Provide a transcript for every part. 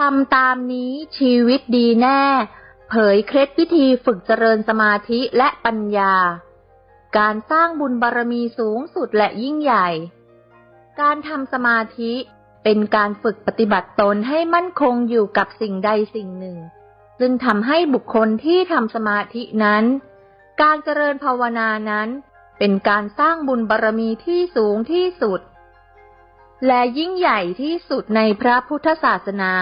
ทำตามนี้ชีวิตดีแน่ เผยเคล็ดวิธีฝึกเจริญสมาธิและปัญญา การสร้างบุญบารมีสูงสุดและยิ่งใหญ่ การทำสมาธิเป็นการฝึกปฏิบัติตนให้มั่นคงอยู่กับสิ่งใดสิ่งหนึ่ง ซึ่งทำให้บุคคลที่ทำสมาธินั้น การเจริญภาวนานั้น เป็นการสร้างบุญบารมีที่สูงที่สุดและยิ่งใหญ่ที่สุดในพระพุทธศาสนา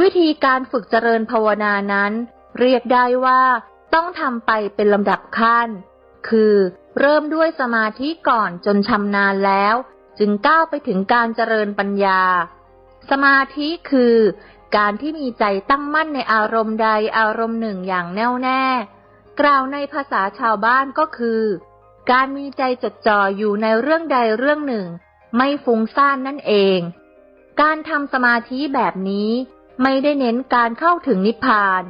วิธีการฝึกเจริญภาวนานั้น เรียกได้ว่า ต้องทำไปเป็นลำดับขั้น คือเริ่มด้วยสมาธิก่อนจนชำนาญแล้ว จึงก้าวไปถึงการเจริญปัญญา สมาธิคือ การที่มีใจตั้งมั่นในอารมณ์ใดอารมณ์หนึ่งอย่างแน่วแน่ กล่าวในภาษาชาวบ้านก็คือ การมีใจจดจ่ออยู่ในเรื่องใดเรื่องหนึ่ง ไม่ฟุ้งซ่านนั่นเอง การทำสมาธิแบบนี้ ไม่ได้เน้นการเข้าถึงนิพพาน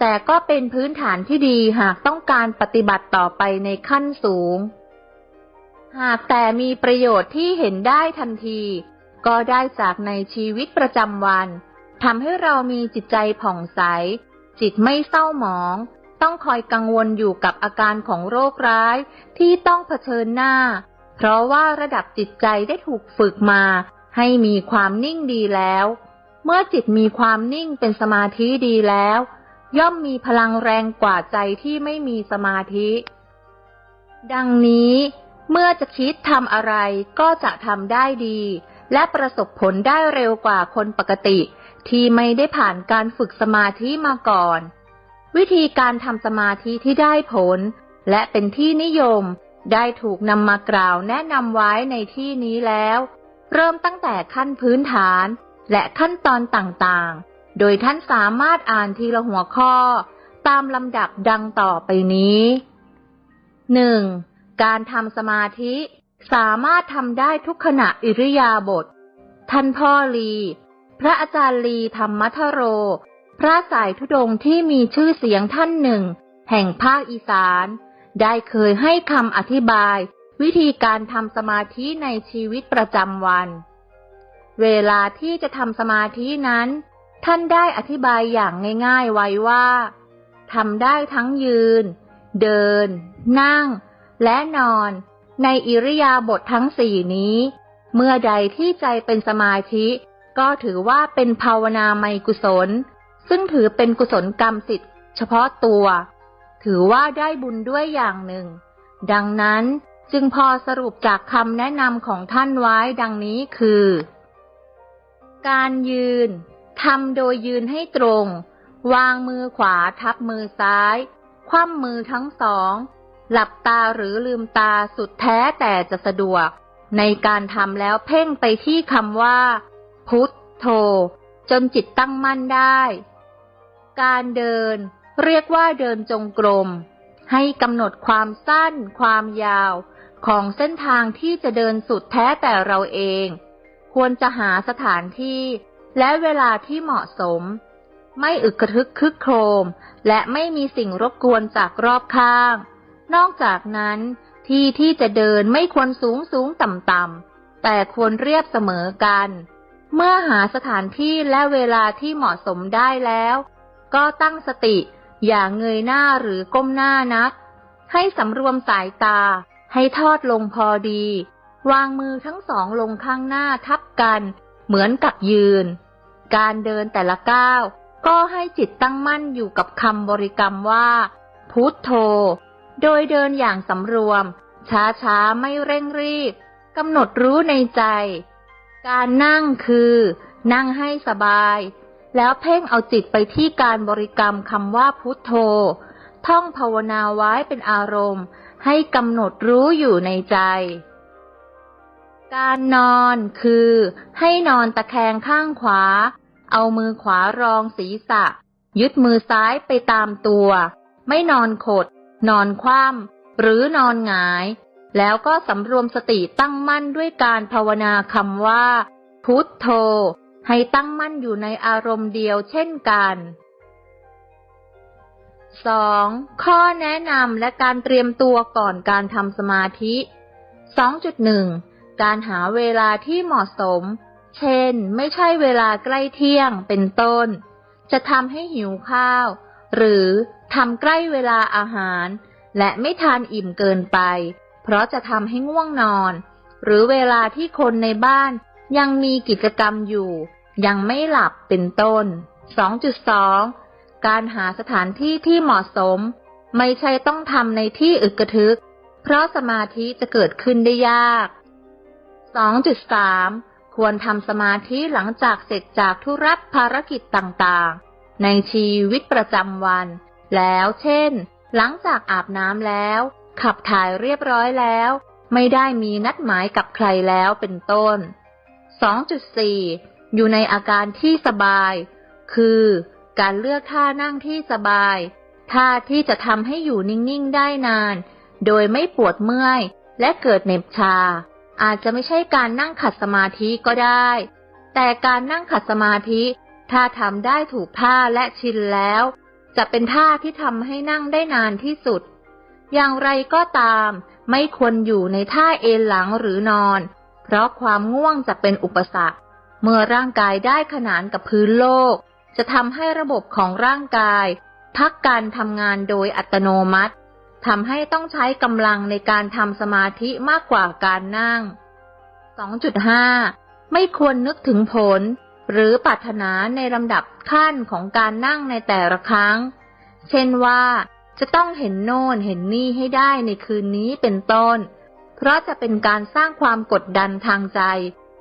แต่ก็เป็นพื้นฐานที่ดีหากต้องการปฏิบัติต่อไปในขั้นสูง หากแต่มีประโยชน์ที่เห็นได้ทันที ก็ได้จากในชีวิตประจำวันทำให้เรามีจิตใจผ่องใส จิตไม่เศร้าหมอง ต้องคอยกังวลอยู่กับอาการของโรคร้ายที่ต้องเผชิญหน้า เพราะว่าระดับจิตใจได้ถูกฝึกมา ให้มีความนิ่งดีแล้ว เมื่อจิตมีความนิ่งเป็นสมาธิดีแล้ว ย่อมมีพลังแรงกว่าใจที่ไม่มีสมาธิ ดังนี้ เมื่อจะคิดทำอะไรก็จะทำได้ดี และประสบผลได้เร็วกว่าคนปกติ ที่ไม่ได้ผ่านการฝึกสมาธิมาก่อน วิธีการทำสมาธิที่ได้ผล และเป็นที่นิยมได้ถูกนำมากล่าวแนะนำไว้ในที่นี้แล้ว เริ่มตั้งแต่ขั้นพื้นฐาน และขั้นตอนต่างๆ โดยท่านสามารถอ่านทีละหัวข้อ ตามลำดับดังต่อไปนี้ 1. การทำสมาธิสามารถทำได้ทุกขณะอิริยาบถ ท่านพ่อลี พระอาจารย์ลีธรรมัทโร พระสายทุดงที่มีชื่อเสียงท่านหนึ่ง แห่งภาคอีสาน ได้เคยให้คำอธิบาย วิธีการทำสมาธิในชีวิตประจำวัน เวลาที่จะทำสมาธินั้น ท่านได้อธิบายอย่างง่ายๆไว้ว่าทำได้ทั้งยืน เดิน นั่ง และนอน ในอิริยาบถททั้งสี่นี้ เมื่อใดที่ใจเป็นสมาธิ ก็ถือว่าเป็นภาวนาไมกุศล ซึ่งถือเป็นกุศลกรรมสิทธิ์เฉพาะตัว ถือว่าได้บุญด้วยอย่างหนึ่ง ดังนั้นจึงพอสรุปจากคำแนะนำของท่านไว้ดังนี้คือ การยืน ทำโดยยืนให้ตรง วางมือขวาทับมือซ้าย คว่ำมือทั้งสอง หลับตาหรือลืมตาสุดแท้แต่จะสะดวก ในการทำแล้วเพ่งไปที่คำว่า พุทโธ จนจิตตั้งมั่นได้ การเดิน เรียกว่าเดินจงกรม ให้กำหนดความสั้น ความยาว ของเส้นทางที่จะเดินสุดแท้แต่เราเอง ควรจะหาสถานที่ และเวลาที่เหมาะสม ไม่อึกกระทึกคึกโครม และไม่มีสิ่งรบกวนจากรอบข้าง นอกจากนั้น ที่ที่จะเดินไม่ควรสูงสูงต่ำต่ำแต่ควรเรียบเสมอกัน เมื่อหาสถานที่และเวลาที่เหมาะสมได้แล้ว ก็ตั้งสติ อย่าเงยหน้าหรือก้มหน้านัก ให้สำรวมสายตาให้ทอดลงพอดี วางมือทั้งสองลงข้างหน้าทับกัน เหมือนกับยืน การเดินแต่ละก้าว ก็ให้จิตตั้งมั่นอยู่กับคำบริกรรมว่า พุทโธ โดยเดินอย่างสำรวม ช้าๆ ไม่เร่งรีบกำหนดรู้ในใจ การนั่งคือ นั่งให้สบาย แล้วเพ่งเอาจิตไปที่การบริกรรมคำว่าพุทโธ ท่องภาวนาไว้เป็นอารมณ์ ให้กำหนดรู้อยู่ในใจ การนอนคือ ให้นอนตะแคงข้างขวา เอามือขวารองศีรษะ ยึดมือซ้ายไปตามตัว ไม่นอนขด นอนคว่ำหรือนอนหงาย แล้วก็สำรวมสติตั้งมั่นด้วยการภาวนาคำว่า พุทโธ ให้ตั้งมั่นอยู่ในอารมณ์เดียวเช่นกัน 2. ข้อแนะนำและการเตรียมตัวก่อนการทำสมาธิ 2.1 การหาเวลาที่เหมาะสม เช่น ไม่ใช่เวลาใกล้เที่ยงเป็นต้น จะทำให้หิวข้าว หรือทำใกล้เวลาอาหาร และไม่ทานอิ่มเกินไป เพราะจะทำให้ง่วงนอน หรือเวลาที่คนในบ้านยังมีกิจกรรมอยู่ ยังไม่หลับเป็นต้น 2.2 การหาสถานที่ที่เหมาะสม ไม่ใช่ต้องทำในที่อึกระทึก เพราะสมาธิจะเกิดขึ้นได้ยาก 2.3 ควรทำสมาธิหลังจากเสร็จจากธุระภารกิจต่างๆ ในชีวิตประจำวัน แล้วเช่น หลังจากอาบน้ำแล้ว ขับถ่ายเรียบร้อยแล้ว ไม่ได้มีนัดหมายกับใครแล้วเป็นต้น 2.4 อยู่ในอาการที่สบาย คือการเลือกท่านั่งที่สบาย ท่าที่จะทำให้อยู่นิ่ง ๆ ได้นาน โดยไม่ปวดเมื่อย และเกิดเหน็บชา อาจจะไม่ใช่การนั่งขัดสมาธิก็ได้ แต่การนั่งขัดสมาธิ ถ้าทำได้ถูกท่าและชินแล้ว จะเป็นท่าที่ทำให้นั่งได้นานที่สุด อย่างไรก็ตาม ไม่ควรอยู่ในท่าเอนหลังหรือนอน เพราะความง่วงจะเป็นอุปสรรค เมื่อร่างกายได้ขนานกับพื้นโลก จะทำให้ระบบของร่างกาย พักการทำงานโดยอัตโนมัติ ทำให้ต้องใช้กำลังในการทำสมาธิมากกว่าการนั่ง 2.5 ไม่ควรนึกถึงผล หรือปรารถนาในลำดับขั้นของการนั่งในแต่ละครั้ง เช่นว่าจะต้องเห็นโน่นเห็นนี่ให้ได้ในคืนนี้เป็นต้น เพราะจะเป็นการสร้างความกดดันทางใจ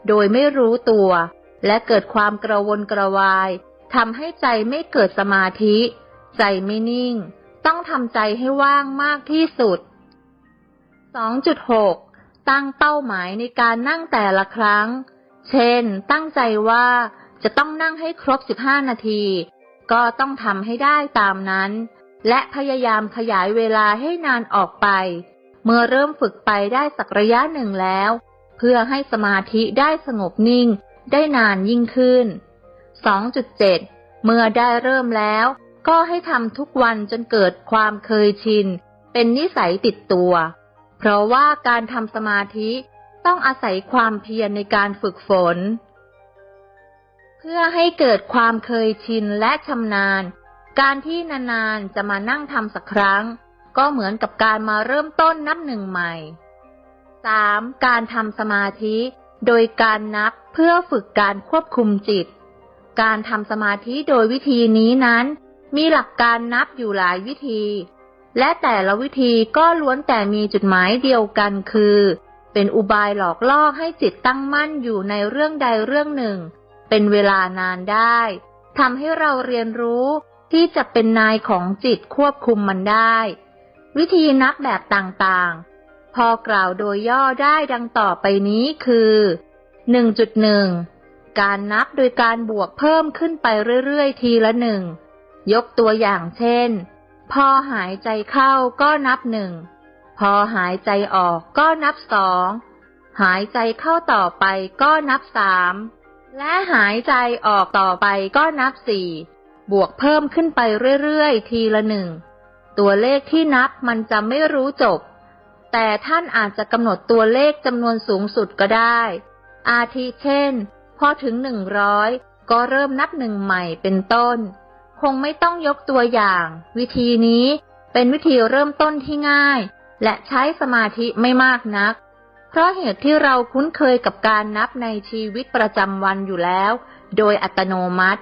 โดยไม่รู้ตัว และเกิดความกระวนกระวายทำให้ใจไม่เกิดสมาธิ ใจไม่นิ่ง ต้องทำใจให้ว่างมากที่สุด 2.6 ตั้งเป้าหมายในการนั่งแต่ละครั้ง เช่น ตั้งใจว่าจะต้องนั่งให้ครบ 15 นาที ก็ต้องทำให้ได้ตามนั้น และพยายามขยายเวลาให้นานออกไป เมื่อเริ่มฝึกไปได้สักระยะหนึ่งแล้ว เพื่อให้สมาธิได้สงบนิ่งได้นานยิ่งขึ้น 2.7 เมื่อได้เริ่มแล้ว ก็ให้ทำทุกวันจนเกิดความเคยชิน เป็นนิสัยติดตัว เพราะว่าการทำสมาธิต้องอาศัยความเพียรในการฝึกฝน เพื่อให้เกิดความเคยชินและชำนาญ การที่นานๆจะมานั่งทำสักครั้ง ก็เหมือนกับการมาเริ่มต้นนับหนึ่งใหม่ 3. การทำสมาธิโดยการนับเพื่อฝึกการควบคุมจิต การทำสมาธิโดยวิธีนี้นั้น มีหลักการนับอยู่หลายวิธี และแต่ละวิธีก็ล้วนแต่มีจุดหมายเดียวกันคือ เป็นอุบายหลอกล่อให้จิตตั้งมั่นอยู่ในเรื่องใดเรื่องหนึ่ง เป็นเวลานานได้ทำให้เราเรียนรู้ที่จะเป็นนายของจิตควบคุมมันได้ วิธีนับแบบต่างๆ พอกล่าวโดยย่อได้ดังต่อไปนี้คือ 1.1 การนับโดยการบวกเพิ่มขึ้นไปเรื่อยๆ ทีละหนึ่ง ยกตัวอย่างเช่น พอหายใจเข้าก็นับหนึ่ง พอหายใจออกก็นับสอง หายใจเข้าต่อไปก็นับสาม และหายใจออกต่อไปก็นับสี่ บวกเพิ่มขึ้นไปเรื่อยๆ ทีละหนึ่ง ตัวเลขที่นับมันจะไม่รู้จบ แต่ท่านอาจจะกำหนดตัวเลขจำนวนสูงสุดก็ได้ อาทิเช่น พอถึงหนึ่งร้อยก็เริ่มนับหนึ่งใหม่เป็นต้น คงไม่ต้องยกตัวอย่าง วิธีนี้เป็นวิธีเริ่มต้นที่ง่าย และใช้สมาธิไม่มากนัก เพราะเหตุที่เราคุ้นเคยกับการนับในชีวิตประจำวันอยู่แล้ว โดยอัตโนมัติ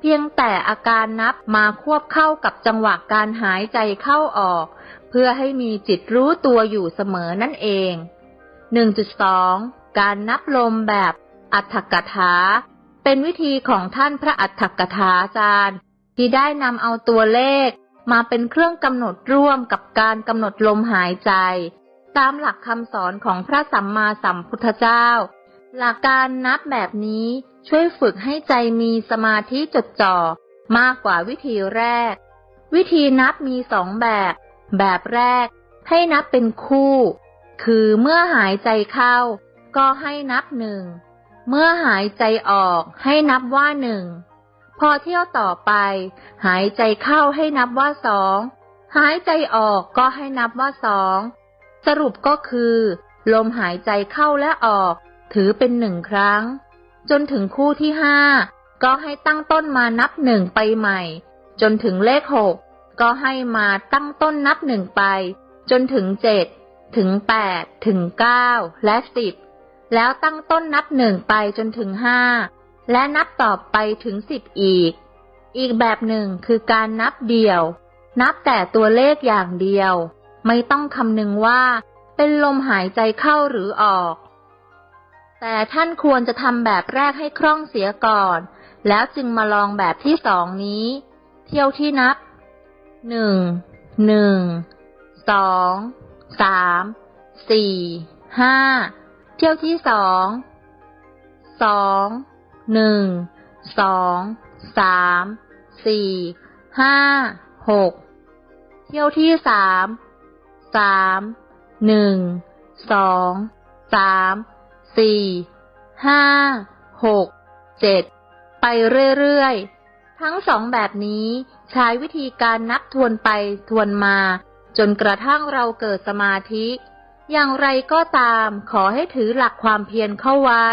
เพียงแต่อาการนับมาควบเข้ากับจังหวะการหายใจเข้าออก เพื่อให้มีจิตรู้ตัวอยู่เสมอนั่นเอง 1.2 การนับลมแบบอัฏฐกถา เป็นวิธีของท่านพระอัฏฐกถาจารย์ ที่ได้นำเอาตัวเลข มาเป็นเครื่องกำหนดร่วมกับการกำหนดลมหายใจ ตามหลักคำสอนของพระสัมมาสัมพุทธเจ้า หลักการนับแบบนี้ช่วยฝึกให้ใจมีสมาธิจดจ่อมากกว่าวิธีแรก วิธีนับมีสองแบบ แบบแรก ให้นับเป็นคู่ คือเมื่อหายใจเข้า ก็ให้นับหนึ่ง เมื่อหายใจออกให้นับว่าหนึ่ง พอเที่ยวต่อไป หายใจเข้าให้นับว่าสอง หายใจออกก็ให้นับว่าสอง สรุปก็คือ ลมหายใจเข้าและออก ถือเป็นหนึ่งครั้ง จนถึงคู่ที่ห้าก็ให้ตั้งต้นมานับหนึ่งไปใหม่ จนถึงเลขหกก็ให้มาตั้งต้นนับหนึ่งไป จนถึงเจ็ดถึงแปดถึงเก้าและสิบแล้วตั้งต้นนับหนึ่งไปจนถึงห้า และนับต่อไปถึงสิบอีก อีกแบบหนึ่งคือการนับเดี่ยว นับแต่ตัวเลขอย่างเดียว ไม่ต้องคำนึงว่า เป็นลมหายใจเข้าหรือออก แต่ท่านควรจะทำแบบแรกให้คล่องเสียก่อน แล้วจึงมาลองแบบที่สองนี้ เที่ยวที่นับหนึ่งหนึ่งสองสามสี่ห้าเที่ยวที่สองสอง หนึ่งสองสามสี่ห้าหกเที่ยวที่สามสามหนึ่งสองสามสี่ห้าหกเจ็ดไปเรื่อยๆ ทั้งสองแบบนี้ใช้วิธีการนับทวนไปทวนมา จนกระทั่งเราเกิดสมาธิ อย่างไรก็ตามขอให้ถือหลักความเพียรเข้าไว้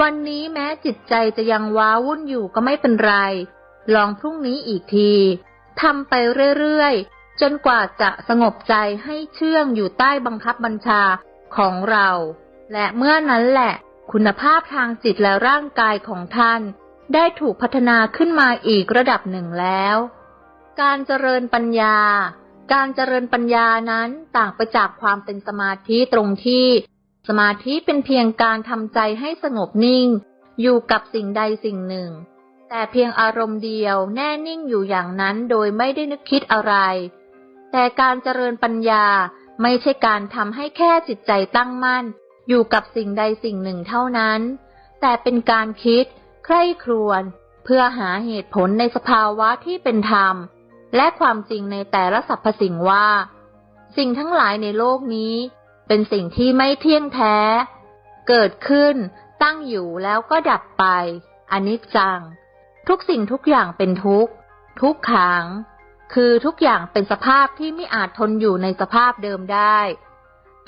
วันนี้แม้จิตใจจะยังว้าวุ่นอยู่ก็ไม่เป็นไร ลองพรุ่งนี้อีกทีทำไปเรื่อยๆ จนกว่าจะสงบใจให้เชื่องอยู่ใต้บังคับบัญชาของเรา และเมื่อนั้นแหละ คุณภาพทางจิตและร่างกายของท่าน ได้ถูกพัฒนาขึ้นมาอีกระดับหนึ่งแล้ว การเจริญปัญญา การเจริญปัญญานั้นต่างไปจากความเป็นสมาธิตรงที่ สมาธิเป็นเพียงการทำใจให้สงบนิ่ง อยู่กับสิ่งใดสิ่งหนึ่ง แต่เพียงอารมณ์เดียวแน่นิ่งอยู่อย่างนั้นโดยไม่ได้นึกคิดอะไร แต่การเจริญปัญญาไม่ใช่การทำให้แค่จิตใจตั้งมั่น อยู่กับสิ่งใดสิ่งหนึ่งเท่านั้น แต่เป็นการคิด ใคร่ครวญเพื่อหาเหตุผลในสภาวะที่เป็นธรรม และความจริงในแต่ละสรรพสิ่งว่า สิ่งทั้งหลายในโลกนี้ เป็นสิ่งที่ไม่เที่ยงแท้ เกิดขึ้น ตั้งอยู่แล้วก็ดับไป อนิจจัง ทุกสิ่งทุกอย่างเป็นทุกข์ ทุกขัง คือทุกอย่างเป็นสภาพที่ไม่อาจทนอยู่ในสภาพเดิมได้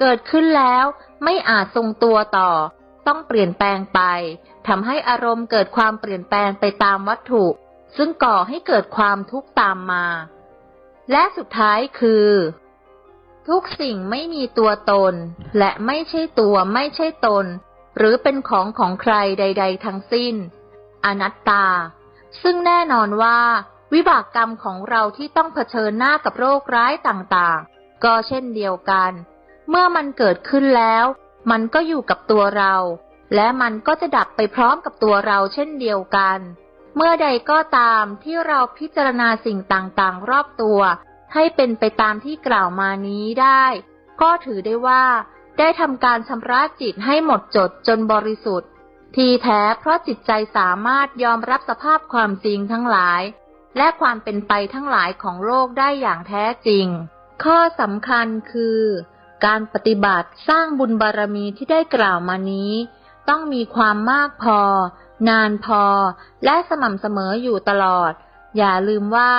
เกิดขึ้นแล้วไม่อาจทรงตัวต่อ ต้องเปลี่ยนแปลงไป ทำให้อารมณ์เกิดความเปลี่ยนแปลงไปตามวัตถุ ซึ่งก่อให้เกิดความทุกข์ตามมา และสุดท้ายคือ ทุกสิ่งไม่มีตัวตน และไม่ใช่ตัวไม่ใช่ตน หรือเป็นของของใครใด ๆ ทั้งสิ้น อนัตตา ซึ่งแน่นอนว่า วิบากกรรมของเราที่ต้องเผชิญหน้ากับโรคร้ายต่างๆ ก็เช่นเดียวกัน เมื่อมันเกิดขึ้นแล้ว มันก็อยู่กับตัวเรา และมันก็จะดับไปพร้อมกับตัวเราเช่นเดียวกัน เมื่อใดก็ตามที่เราพิจารณาสิ่งต่างๆ รอบตัว ให้เป็นไปตามที่กล่าวมานี้ได้ ก็ถือได้ว่า ได้ทำการชำระจิตให้หมดจดจนบริสุทธิ์ ทีแท้เพราะจิตใจสามารถยอมรับสภาพความจริงทั้งหลาย และความเป็นไปทั้งหลายของโลกได้อย่างแท้จริง ข้อสำคัญคือ การปฏิบัติสร้างบุญบารมีที่ได้กล่าวมานี้ ต้องมีความมากพอ นานพอ และสม่ำเสมออยู่ตลอด อย่าลืมว่า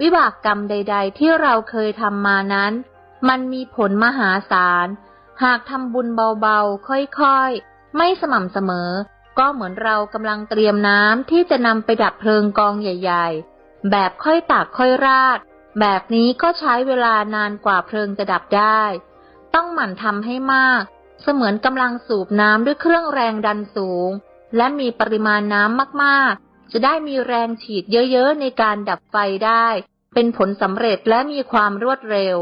วิบากกรรมใด ๆ ที่เราเคยทำมานั้น มันมีผลมหาศาล หากทำบุญเบาๆ ค่อยๆ ไม่สม่ำเสมอ ก็เหมือนเรากำลังเตรียมน้ำที่จะนำไปดับเพลิงกองใหญ่ ๆ แบบค่อยตากค่อยราด แบบนี้ก็ใช้เวลานานกว่าเพลิงจะดับได้ ต้องหมั่นทำให้มาก เสมือนกำลังสูบน้ำด้วยเครื่องแรงดันสูง และมีปริมาณน้ำมากๆ จะได้มีแรงฉีดเยอะๆในการดับไฟได้ เป็นผลสำเร็จและมีความรวดเร็ว